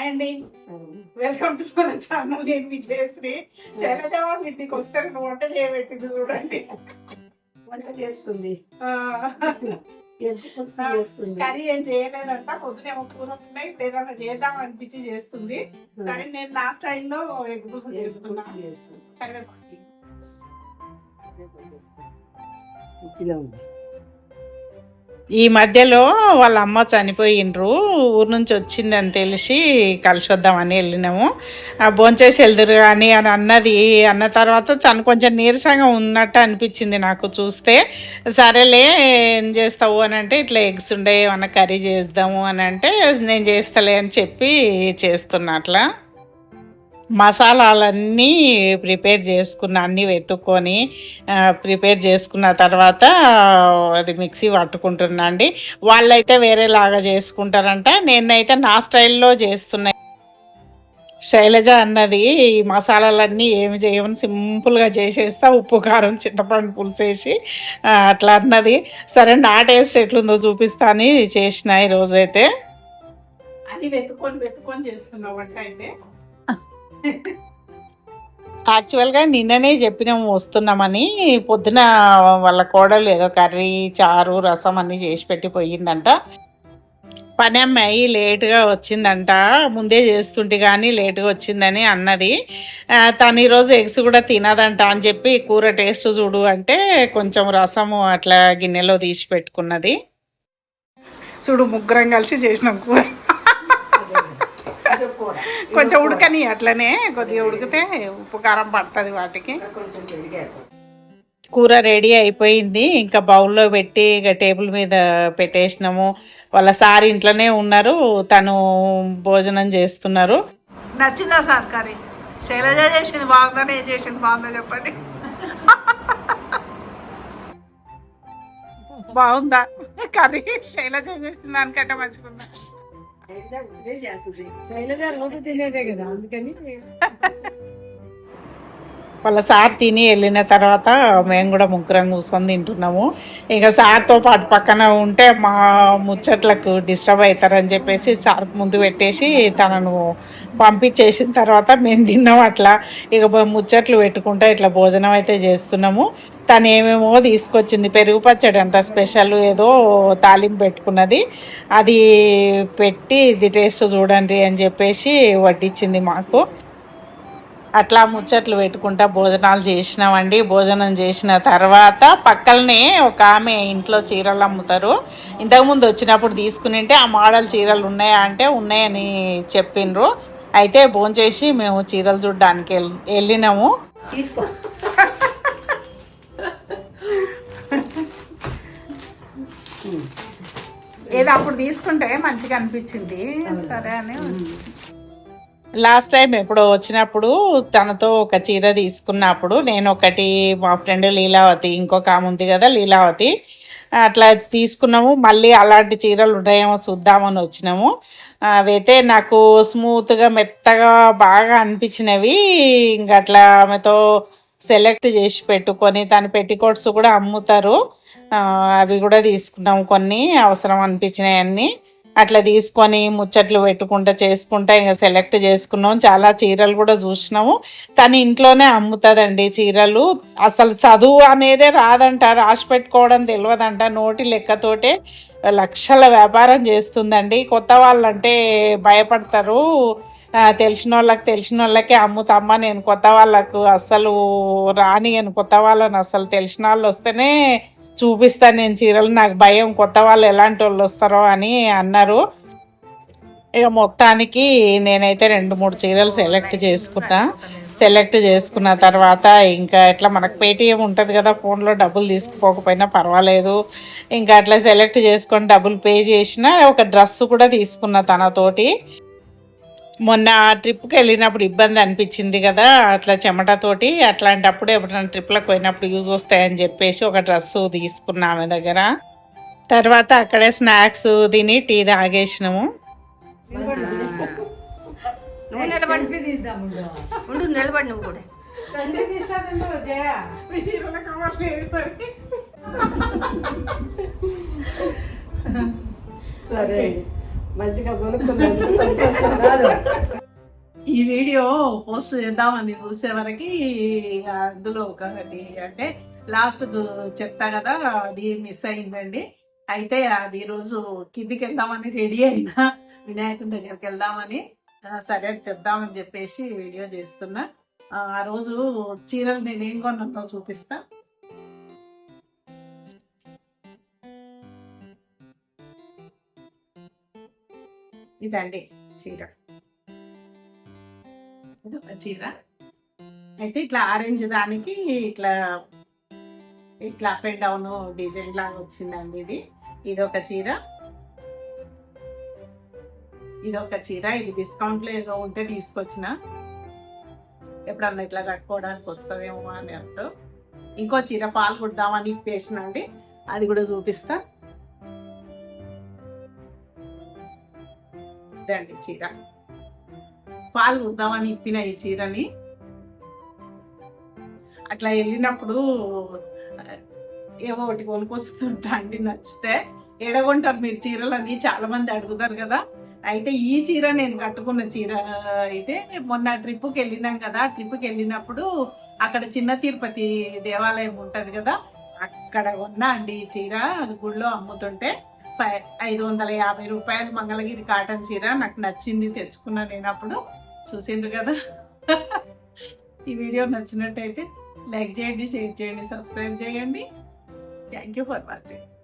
Hi అండి. Welcome to మన channel నేను విజయశ్రీ. శైలజ వాళ్ళ ఇంటికి వస్తే నువ్వు వంట చేయబెట్టింది చూడండి. వంట చేస్తుంది. కర్రీ ఏం చేయలేదంట. పొద్దునేమో కూర ఉన్నాయి ఇప్పుడు ఏదైనా చేద్దాం అనిపించి చేస్తుంది. సరే నేను నా స్టైల్లో ఎగ్ పులుసు చేస్తున్నా కరివేపాకు. ఉంది. ఈ మధ్యలో వాళ్ళ అమ్మ చనిపోయిండ్రు. ఊరు నుంచి వచ్చిందని తెలిసి కలిసి వద్దామని వెళ్ళినాము. ఆ భోంచేసి వెళ్దురు కానీ అని అన్నది. అన్న తర్వాత తను కొంచెం నీరసంగా ఉన్నట్టు అనిపించింది నాకు చూస్తే. సరేలే ఏం చేస్తావు అని అంటే ఇట్లా ఎగ్స్ ఉండే ఏమన్నా కర్రీ చేద్దాము అని అంటే నేను చేస్తలే అని చెప్పి చేస్తున్నా అట్లా. మసాలాలన్నీ ప్రిపేర్ చేసుకున్న అన్నీ వెతుక్కొని ప్రిపేర్ చేసుకున్న తర్వాత అది మిక్సీ పట్టుకుంటున్నా అండి. వాళ్ళైతే వేరేలాగా చేసుకుంటారంట. నేనైతే నా స్టైల్లో చేస్తున్నా. శైలజ అన్నది ఈ మసాలాలన్నీ ఏమి చేయమని సింపుల్గా చేసేస్తా ఉప్పు కారం చింతపండు పులుసేసి అట్లా అన్నది. సరే నా టేస్ట్ ఎట్లుందో చూపిస్తా అని చేసిన ఈరోజైతే. అది వెతుక్కొని వెతుక్కొని చేస్తున్నా వంట అయితే. యాక్చువల్గా నిన్ననే చెప్పినాము వస్తున్నామని. పొద్దున వాళ్ళ కోడలు ఏదో కర్రీ చారు రసం అన్నీ చేసి పెట్టి పోయిందంట. పని అమ్మాయి లేటుగా వచ్చిందంట. ముందే చేస్తుంటే కానీ లేటుగా వచ్చిందని అన్నది. తను ఈరోజు ఎగ్స్ కూడా తినదంట అని చెప్పి కూర టేస్ట్ చూడు అంటే కొంచెం రసము అట్లా గిన్నెలో తీసి పెట్టుకున్నది. చూడు ముగ్గురం కలిసి చేసినాం కూర. కొంచెం ఉడకని అట్లనే కొద్దిగా ఉడికితే ఉప్పు కారం పడుతుంది వాటికి. కూర రెడీ అయిపోయింది. ఇంకా బౌల్లో పెట్టి ఇక టేబుల్ మీద పెట్టేసినాము. వాళ్ళ సార్ ఇంట్లోనే ఉన్నారు. తను భోజనం చేస్తున్నారు. నచ్చిందా సార్ కర్రీ? శైలజ చేసింది బాగుందా నేను చేసింది బాగుందా చెప్పండి. బాగుందా కర్రీ? శైలజ చేసిన దానికంటే మంచిగుందా? వాళ్ళ సార్ తిని వెళ్ళిన తర్వాత మేము కూడా ముగ్గురం కూర్చొని తింటున్నాము. ఇంకా సార్తో పాటు పక్కన ఉంటే మా ముచ్చట్లకు డిస్టర్బ్ అవుతారని చెప్పేసి సార్ ముందు పెట్టేసి తనను పంపించేసిన తర్వాత మేము తిన్నాం అట్లా. ఇక ముచ్చట్లు పెట్టుకుంటా ఇట్లా భోజనం అయితే చేస్తున్నాము. తను ఏమేమో తీసుకొచ్చింది. పెరుగు పచ్చడి అంట స్పెషల్ ఏదో తాలింపు పెట్టుకున్నది. అది పెట్టి ఇది టేస్ట్ చూడండి అని చెప్పేసి వడ్డించింది మాకు. అట్లా ముచ్చట్లు పెట్టుకుంటా భోజనాలు చేసినామండి. భోజనం చేసిన తర్వాత పక్కలనే ఒక ఆమె ఇంట్లో చీరలు అమ్ముతారు. ఇంతకుముందు వచ్చినప్పుడు తీసుకుని ఉంటే ఆ మోడల్ చీరలు ఉన్నాయా అంటే ఉన్నాయని చెప్పిండ్రు. అయితే భోంచేసి మేము చీరలు చూడడానికి వెళ్ వెళ్ళినాము. తీసుకో. ఏదో అప్పుడు తీసుకుంటే మంచిగా అనిపించింది. సరే అని లాస్ట్ టైం ఎప్పుడో వచ్చినప్పుడు తనతో ఒక చీర తీసుకున్నప్పుడు నేను ఒకటి మా ఫ్రెండ్ లీలావతి ఇంకొక ఆమె ఉంది కదా లీలావతి అట్లా తీసుకున్నాము. మళ్ళీ అలాంటి చీరలు ఉన్నాయేమో చూద్దామని వచ్చినాము. అవైతే నాకు స్మూత్గా మెత్తగా బాగా అనిపించినవి. ఇంకా అట్లా ఆమెతో సెలెక్ట్ చేసి పెట్టుకొని తన పెట్టికోట్స్ కూడా అమ్ముతారు. అవి కూడా తీసుకున్నాం కొన్ని అవసరం అనిపించినాయి అన్నీ అట్లా తీసుకొని ముచ్చట్లు పెట్టుకుంటా చేసుకుంటా ఇంకా సెలెక్ట్ చేసుకున్నాం. చాలా చీరలు కూడా చూసినాము. తను ఇంట్లోనే అమ్ముతుందండి చీరలు. అసలు చదువు అనేదే రాదంట రాసి పెట్టుకోవడం తెలియదంట నోటి లెక్కతోటే లక్షల వ్యాపారం చేస్తుందండి. కొత్త వాళ్ళంటే భయపడతారు. తెలిసిన వాళ్ళకి తెలిసిన వాళ్ళకే అమ్ముతామ్మా నేను కొత్త వాళ్ళకు అస్సలు రాని కొత్త వాళ్ళని అసలు తెలిసిన వాళ్ళు వస్తేనే చూపిస్తాను నేను చీరలు. నాకు భయం కొత్త వాళ్ళు ఎలాంటి వాళ్ళు వస్తారో అని అన్నారు. ఇక మొత్తానికి నేనైతే రెండు మూడు చీరలు సెలెక్ట్ చేసుకున్నా. సెలెక్ట్ చేసుకున్న తర్వాత ఇంకా ఇట్లా మనకు పేటీఎం ఉంటుంది కదా ఫోన్లో డబ్బులు తీసుకుపోకపోయినా పర్వాలేదు. ఇంకా అట్లా సెలెక్ట్ చేసుకొని డబ్బులు పే చేసిన ఒక డ్రెస్ కూడా తీసుకున్న తనతోటి. మొన్న ట్రిప్కి వెళ్ళినప్పుడు ఇబ్బంది అనిపించింది కదా అట్లా చెమటతోటి అట్లాంటప్పుడు ఎప్పుడైనా ట్రిప్లకు పోయినప్పుడు యూజ్ వస్తాయని చెప్పేసి ఒక డ్రెస్ తీసుకున్నా ఆమె దగ్గర. తర్వాత అక్కడే స్నాక్స్ తిని టీ తాగేసినాము. నిలబడి. నువ్వు కూడా. సరే. మంచిగా కొనుక్కున్నందుకు సంతోషం కాదు ఈ వీడియో పోస్ట్ చేద్దామని చూసే వరకు అందులో ఒకటి అంటే లాస్ట్ చెప్తా కదా అది మిస్ అయిందండి. అయితే అది ఈరోజు కిందికి వెళ్దామని రెడీ అయినా వినాయకుని దగ్గరికి వెళ్దామని సరే చెప్దామని చెప్పేసి వీడియో చేస్తున్నా. ఆ రోజు చీరలు నేను ఏం చూపిస్తా. ఇదండి చీర. ఇది ఒక చీర. అయితే ఇట్లా ఆరెంజ్ దానికి ఇట్లా ఇట్లా అప్ అండ్ డౌన్ డిజైన్ లాగా వచ్చిందండి ఇది. ఇది ఒక చీర. ఇది ఒక చీర. ఇది డిస్కౌంట్లో ఏదో ఉంటే తీసుకొచ్చిన. ఎప్పుడన్నా ఇట్లా కట్టుకోవడానికి వస్తుందేమో అని అంటూ. ఇంకో చీర పాలు కుడదామని ఇప్పేసినండి అది కూడా చూపిస్తా. అండి చీర. పాలు కుడదామని ఇప్పిన ఈ చీరని. అట్లా వెళ్ళినప్పుడు ఏవో ఒకటి కొనుక్కొస్తుంటా అండి నచ్చితే. ఎడగొంటారు మీరు చీరలని చాలా మంది అడుగుతారు కదా. అయితే ఈ చీర నేను కట్టుకున్న చీర అయితే మొన్న ట్రిప్కి వెళ్ళినాం కదా. ట్రిప్కి వెళ్ళినప్పుడు అక్కడ చిన్న తిరుపతి దేవాలయం ఉంటుంది కదా. అక్కడ ఉన్నా అండి ఈ చీర అది గుడిలో అమ్ముతుంటే. ఐదు వందల యాభై రూపాయలు మంగళగిరి కాటన్ చీర నాకు నచ్చింది తెచ్చుకున్నా నేను అప్పుడు. చూసిండ్రు కదా. ఈ వీడియో నచ్చినట్టయితే లైక్ చేయండి షేర్ చేయండి సబ్స్క్రైబ్ చేయండి. Thank you for watching